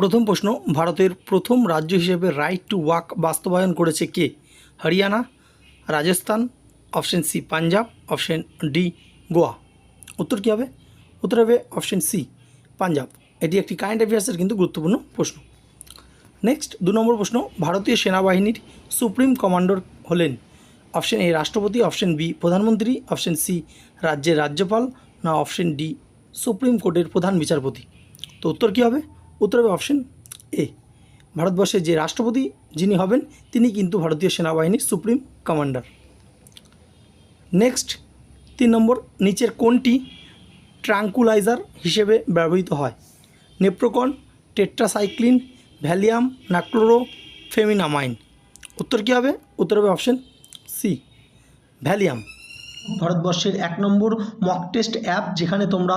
প্রথম প্রশ্ন, ভারতের প্রথম রাজ্য হিসেবে রাইট টু ওয়াক বাস্তবায়ন করেছে কে? Haryana, Rajasthan option C Punjab option D Goa. উত্তর কী হবে? উত্তর হবে অপশন সি পাঞ্জাব। এটি একটি কারেন্ট অ্যাফেয়ার্সের কিন্তু গুরুত্বপূর্ণ প্রশ্ন। নেক্সট দু নম্বর প্রশ্ন, ভারতীয় সেনাবাহিনীর সুপ্রিম কমান্ডার হলেন অপশন এ রাষ্ট্রপতি অপশন বি প্রধানমন্ত্রী অপশন সি রাজ্যের রাজ্যপাল, না অপশন ডি সুপ্রিম কোর্টের প্রধান বিচারপতি। তো উত্তর কী হবে? উত্তর হবে অপশন এ ভারতবর্ষের যে রাষ্ট্রপতি যিনি হবেন, তিনি কিন্তু ভারতীয় সেনাবাহিনীর সুপ্রিম কমান্ডার নেক্সট তিন নম্বর, নিচের কোনটি ট্রাঙ্কুলাইজার হিসেবে ব্যবহৃত হয়? নেপ্রোকন টেট্রাসাইক্লিন ভ্যালিয়াম নাক্লোরো ফেমিনামাইন উত্তর কী হবে? উত্তর হবে অপশন সি ভ্যালিয়াম ভারতবর্ষের এক নম্বর মক টেস্ট অ্যাপ যেখানে তোমরা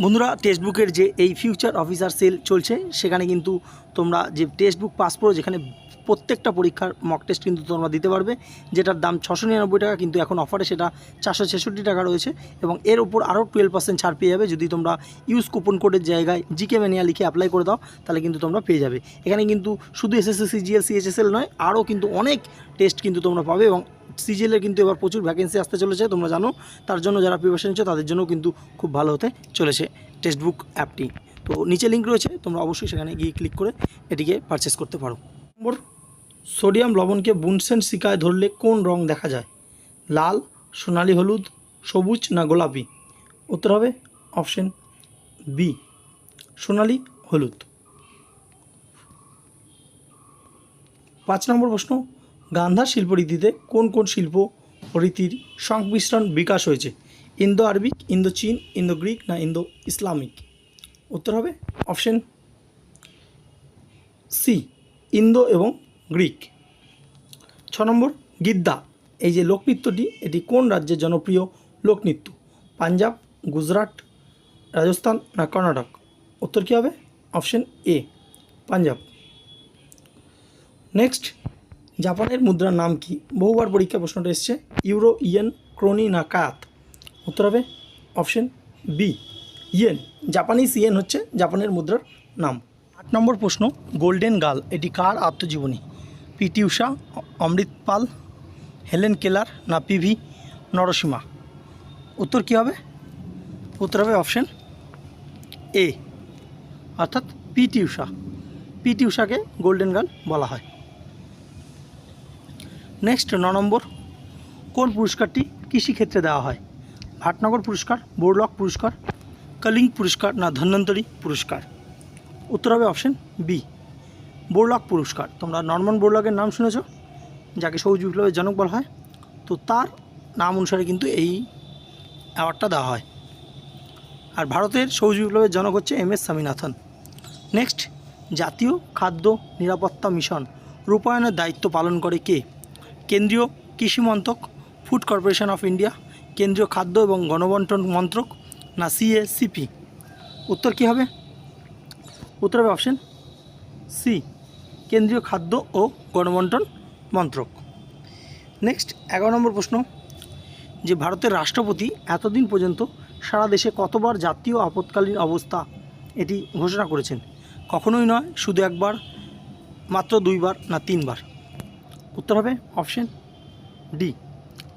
বন্ধুরা টেক্সটবুকের যে এই ফিউচার অফিসার সেল চলছে, সেখানে কিন্তু তোমরা যে টেক্সটবুক পাস করো, যেখানে প্রত্যেকটা পরীক্ষার মক টেস্ট কিন্তু তোমরা দিতে পারবে, যেটার দাম ছশো নিরানব্বই টাকা, কিন্তু এখন অফারে সেটা চারশো ছেষট্টি টাকা রয়েছে এবং এর উপর আরও টুয়েলভ পার্সেন্ট ছাড় পেয়ে যাবে। যদি তোমরা ইউজ কুপন কোডের জায়গায় জিকে ম্যানিয়া লিখে অ্যাপ্লাই করে দাও, তাহলে কিন্তু তোমরা পেয়ে যাবে। এখানে কিন্তু শুধু এসএসসি সিজিএল সিএইচএসএল নয় আরও কিন্তু অনেক টেস্ট কিন্তু তোমরা পাবে এবং সিজিএলের কিন্তু এবার প্রচুর ভ্যাকেন্সি আসতে চলেছে, তোমরা জানো। তার জন্য যারা প্রিপারেশন নিচ্ছে, তাদের জন্য কিন্তু খুব ভালো হতে চলেছে টেক্সটবুক অ্যাপটি তো নিচে লিঙ্ক রয়েছে, তোমরা অবশ্যই সেখানে গিয়ে ক্লিক করে এটিকে পারচেস করতে পারো। নম্বর সোডিয়াম লবণকে বুনসেন শিকায় ধরলে কোন রং দেখা যায়? লাল, সোনালি, হলুদ, সবুজ না গোলাপি? উত্তর হবে অপশন বি সোনালি, হলুদ। পাঁচ নম্বর প্রশ্ন গান্ধার শিল্পরীতিতে কোন কোন শিল্প রীতির সংমিশ্রণ বিকাশ হয়েছে? ইন্দো আরবিক, ইন্দো চীন, ইন্দো গ্রিক না ইন্দো ইসলামিক? উত্তর হবে অপশন সি, ইন্দো এবং গ্রিক। ছ নম্বর, গিদ্দা। এই যে লোকনৃত্যটি, এটি কোন রাজ্যের জনপ্রিয় লোকনৃত্য? পাঞ্জাব, গুজরাট, রাজস্থান না কর্ণাটক? উত্তর কী হবে? অপশন এ, পাঞ্জাব। নেক্সট জাপানের মুদ্রার নাম কি? বহুবার পরীক্ষা প্রশ্নটা এসছে। ইউরো ইয়েন ক্রোনি না কাত উত্তর হবে option B yen. Japanese yen হচ্ছে জাপানের মুদ্রার নাম। আট নম্বর প্রশ্ন, গোল্ডেন গার্ল, এটি কার আত্মজীবনী? PT Usha Amrit Pal Helen Keller, না পিভি নরসীমা? উত্তর কী হবে? উত্তর হবে অপশন এ অর্থাৎ পিটি উষা পিটি উষাকে গোল্ডেন গার্ল বলা হয়। নেক্সট ন নম্বর, কোন পুরস্কারটি কৃষিক্ষেত্রে দেওয়া হয়? ভাটনগর পুরস্কার, বোরলক পুরস্কার, কলিং পুরস্কার না ধন্বন্তরী পুরস্কার? উত্তর হবে অপশন বি বোরলক পুরস্কার। তোমরা নর্মান বোরলকের নাম শুনেছ, যাকে সবুজ বিপ্লবের জনক বলা হয়। তো তার নাম অনুসারে কিন্তু এই অ্যাওয়ার্ডটা দেওয়া হয়। আর ভারতের সবুজ বিপ্লবের জনক হচ্ছে এম এস স্বামীনাথন। নেক্সট, জাতীয় খাদ্য নিরাপত্তা মিশন রূপায়ণের দায়িত্ব পালন করে কে? কেন্দ্রীয় কৃষি মন্ত্রক ফুড কর্পোরেশন অফ ইন্ডিয়া কেন্দ্রীয় খাদ্য এবং গণবন্টন মন্ত্রক, না সিএসিপি উত্তর কী হবে? উত্তর হবে অপশন সি কেন্দ্রীয় খাদ্য ও গণবন্টন মন্ত্রক। নেক্সট এগারো নম্বর প্রশ্ন। যে ভারতের রাষ্ট্রপতি এতদিন পর্যন্ত সারা দেশে কতবার জাতীয় আপৎকালীন অবস্থা এটি ঘোষণা করেছেন? কখনোই নয়, শুধু একবার, মাত্র দুইবার, না তিনবার। উত্তর হবে অপশন ডি।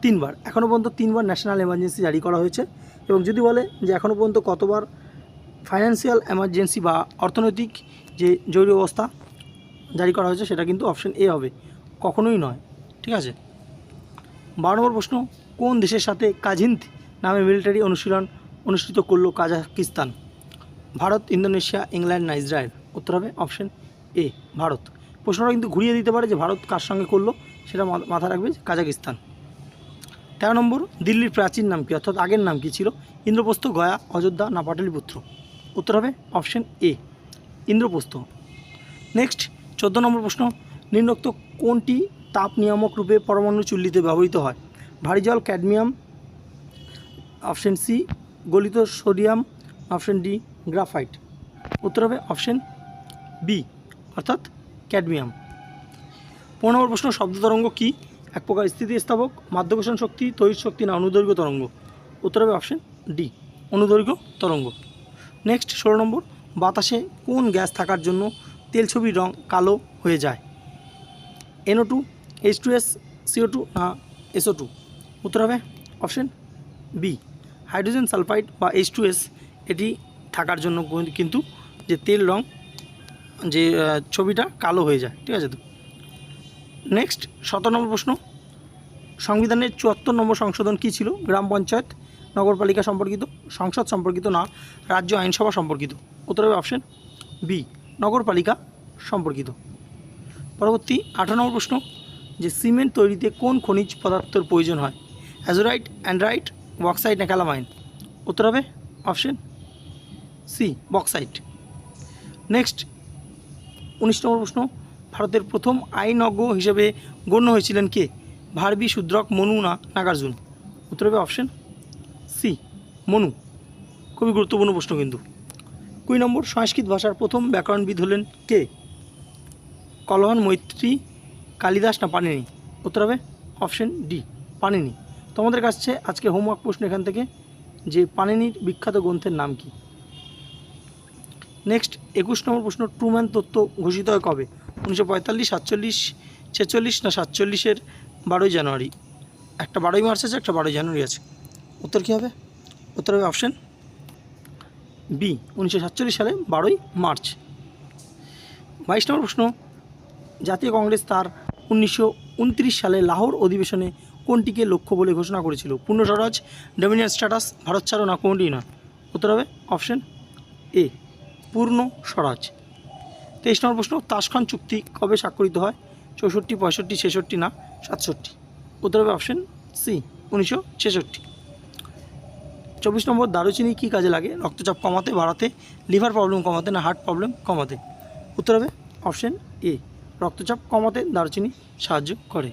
তিনবার। এখনও পর্যন্ত তিনবার ন্যাশনাল এমার্জেন্সি জারি করা হয়েছে এবং যদি বলে যে এখনও পর্যন্ত কতবার ফাইন্যান্সিয়াল এমার্জেন্সি বা অর্থনৈতিক যে জরুরি অবস্থা জারি করা হয়েছে সেটা কিন্তু অপশন এ হবে। কখনোই নয়। ঠিক আছে? বারো নম্বর প্রশ্ন, কোন দেশের সাথে কাজিন্থ নামে মিলিটারি অনুশীলন অনুষ্ঠিত করল কাজাকিস্তান? ভারত, ইন্দোনেশিয়া, ইংল্যান্ড না ইসরায়েল? উত্তর হবে অপশন এ ভারত। প্রশ্নটা কিন্তু ঘুরিয়ে দিতে পারে যে ভারত কার সঙ্গে করল, সেটা মা- মাথায় রাখবে কাজাকিস্তান। তেরো নম্বর, দিল্লির প্রাচীন নাম কি? অর্থাৎ আগের নাম কি ছিল? ইন্দ্রপ্রস্থ, গয়া, অযোধ্যা না পাটলিপুত্র? উত্তর হবে অপশন এ ইন্দ্রপ্রস্থ। নেক্সট চোদ্দ নম্বর প্রশ্ন, নিম্নোক্ত কোনটি তাপ নিয়ামক রূপে পরমাণু চুল্লিতে ব্যবহৃত হয়? ভারী জল, ক্যাডমিয়াম অপশন সি গলিত সোডিয়াম অপশন ডি গ্রাফাইট। উত্তর হবে অপশন বি অর্থাৎ ক্যাডমিয়াম। পনেরো নম্বর প্রশ্ন, শব্দ তরঙ্গ কী? এক প্রকার স্থিতিস্থাপক, মাধ্যাকর্ষণ শক্তি, তড়িৎ শক্তি না অনুদৈর্ঘ্য তরঙ্গ? উত্তর হবে অপশন ডি অনুদৈর্ঘ্য তরঙ্গ। নেক্সট ষোলো নম্বর, বাতাসে কোন গ্যাস থাকার জন্য তেল ছবির রং কালো হয়ে যায়? NO two H two S CO two না এসও টু উত্তর হবে অপশন বি হাইড্রোজেন সালফাইড বা এইচ টু এস এটি থাকার জন্য কিন্তু যে তেল রং যে ছবিটা কালো হয়ে যায়, ঠিক আছে তো? নেক্সট সতেরো নম্বর প্রশ্ন। সংবিধানের চুয়াত্তর নম্বর সংশোধন কী ছিল? গ্রাম পঞ্চায়েত, নগরপালিকা সম্পর্কিত, সংসদ সম্পর্কিত না রাজ্য আইনসভা সম্পর্কিত? উত্তর হবে অপশন বি নগরপালিকা সম্পর্কিত। পরবর্তী আঠারো নম্বর প্রশ্ন, যে সিমেন্ট তৈরিতে কোন খনিজ পদার্থের প্রয়োজন হয়? অ্যাজোরাইট অ্যান্ড্রাইট বক্সাইট না ক্যালামাইন উত্তর হবে অপশন সি বক্সাইট নেক্সট উনিশ নম্বর প্রশ্ন, ভারতের প্রথম আইনজ্ঞ হিসেবে গণ্য হয়েছিলেন কে? ভারবি শূদ্রক মনু না নাগার্জুন? উত্তর হবে অপশন সি, মনু। খুবই গুরুত্বপূর্ণ প্রশ্ন কিন্তু। কুড়ি নম্বর, সংস্কৃত ভাষার প্রথম ব্যাকরণবিদ হলেন কে? কলহন, মৈত্রী, কালিদাস না পানিনি? উত্তর হবে অপশন ডি, পানিনি। তোমাদের কাছে আজকে হোমওয়ার্ক প্রশ্ন এখান থেকে, যে পানিনির বিখ্যাত গ্রন্থের নাম কি? নেক্সট একুশ নম্বর প্রশ্ন, ট্রুম্যান তত্ত্ব ঘোষিত হয় কবে? উনিশশো পঁয়তাল্লিশ, সাতচল্লিশ, ছেচল্লিশ না সাতচল্লিশের বারোই জানুয়ারি? একটা বারোই মার্চ আছে, একটা বারোই জানুয়ারি আছে। উত্তর কী হবে? উত্তর হবে অপশান বি, উনিশশো সাতচল্লিশ সালে, বারোই মার্চ। বাইশ নম্বর প্রশ্ন, জাতীয় কংগ্রেস তার উনিশশো উনত্রিশ সালে লাহোর অধিবেশনে কোনটিকে লক্ষ্য বলে ঘোষণা করেছিল? পূর্ণ স্বরাজ, ডোমিনিয়ন স্ট্যাটাস, ভারত ছাড়ো না কোনটি না উত্তর হবে অপশন এ। পূর্ণ স্বরাজ। তেইশ নম্বর প্রশ্ন, তাসখান চুক্তি কবে স্বাক্ষরিত হয়? চৌষট্টি, পঁয়ষট্টি, ছেষট্টি না সাতষট্টি? উত্তর হবে অপশন সি উনিশশো ছেষট্টি। চব্বিশ নম্বর, দারুচিনি কী কাজে লাগে? রক্তচাপ কমাতে, বাড়াতে, লিভার প্রবলেম কমাতে না হার্ট প্রবলেম কমাতে? উত্তর হবে অপশন এ রক্তচাপ কমাতে দারুচিনি সাহায্য করে।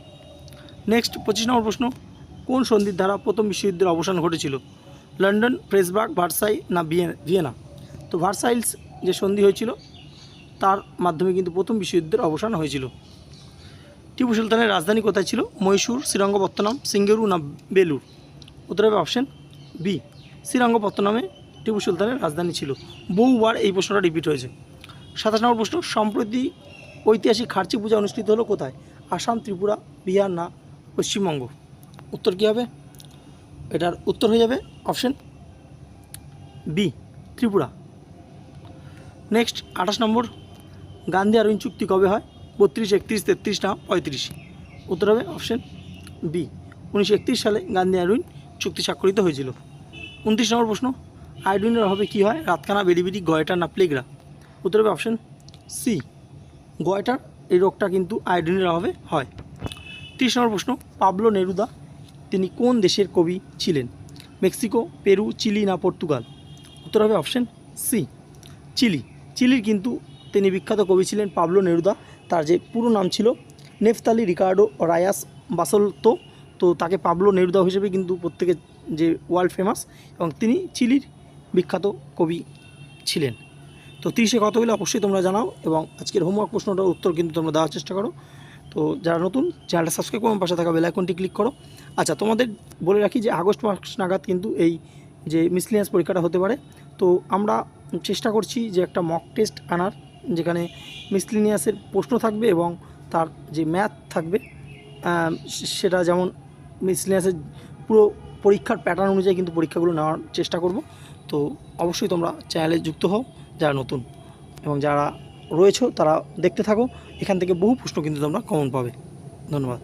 নেক্সট পঁচিশ নম্বর প্রশ্ন, কোন সন্ধির দ্বারা প্রথম বিশ্বযুদ্ধের অবসান ঘটেছিল? লন্ডন, প্রেসবার্গ, ভার্সাই না ভিয়ে- ভিয়েনা? তো ভার্সাইলস যে সন্ধি হয়েছিল, তার মাধ্যমে কিন্তু প্রথম বিশ্বযুদ্ধের অবসান হয়েছিল। টিপু সুলতানের রাজধানী কোথায় ছিল? মহীশূর, শ্রীরঙ্গপত্তনম, সিঙ্গেরু না বেলুর উত্তর হবে অপশন বি শ্রীরঙ্গপত্তনমে টিপু সুলতানের রাজধানী ছিল। বহুবার এই প্রশ্নটা রিপিট হয়েছে। সাতাশ নম্বর প্রশ্ন, সম্প্রতি ঐতিহাসিক খার্চি পূজা অনুষ্ঠিত হলো কোথায়? আসাম, ত্রিপুরা, বিহার না পশ্চিমবঙ্গ? উত্তর কী হবে? এটার উত্তর হয়ে যাবে অপশান বি ত্রিপুরা। নেক্সট আঠাশ নম্বর। গান্ধী আরবিন চুক্তি কবে হয়? বত্রিশ, একত্রিশ, তেত্রিশ না পঁয়ত্রিশ? উত্তর হবে অপশন বি উনিশশো একত্রিশ সালে গান্ধী আরবিন চুক্তি স্বাক্ষরিত হয়েছিল। উনত্রিশ নম্বর প্রশ্ন আয়োডিনের অভাবে কী হয়? রাতকানা বেরিবেরি গয়টা না প্লেগরা? উত্তর হবে অপশন সি গয়টার, এই রোগটা কিন্তু আয়োডিনের অভাবে হয়। তিরিশ নম্বর প্রশ্ন, পাবলো নেরুদা, তিনি কোন দেশের কবি ছিলেন? মেক্সিকো, পেরু, চিলি না পর্তুগাল? উত্তর হবে অপশন সি চিলি। চিলির কিন্তু তিনি বিখ্যাত কবি ছিলেন পাবলো নেরুদা। তার যে পুরো নাম ছিল নেফতালি রিকার্ডো রায়াস বাসলতো। তো তাকে পাবলো নেরুদা হিসেবে কিন্তু প্রত্যেকে যে ওয়ার্ল্ড ফেমাস এবং তিনি চিলির বিখ্যাত কবি ছিলেন। তো তিরিশে কত হলে অবশ্যই তোমরা জানাও এবং আজকের হোমওয়ার্ক প্রশ্নটার উত্তর কিন্তু তোমরা দেওয়ার চেষ্টা করো। তো যারা নতুন, চ্যানেলটা সাবস্ক্রাইব করো, পাশে থাকা বেল আইকনটি ক্লিক করো। আচ্ছা তোমাদের বলে রাখি যে আগস্ট মাস নাগাদ কিন্তু এই যে মিসলিনিয়াস পরীক্ষাটা হতে পারে। তো আমরা চেষ্টা করছি যে একটা মক টেস্ট আনার, যেখানে মিসলিনিয়াসের প্রশ্ন থাকবে এবং তার যে ম্যাথ থাকবে সেটা যেমন মিসলিনিয়াসের পুরো পরীক্ষার প্যাটার্ন অনুযায়ী কিন্তু পরীক্ষাগুলো নেওয়ার চেষ্টা করব। তো অবশ্যই তোমরা চ্যানেলে যুক্ত হও, যারা নতুন এবং যারা রয়েছে তারা দেখতে থাকো। এখান থেকে বহু প্রশ্ন কিন্তু তোমরা কমন পাবে। ধন্যবাদ।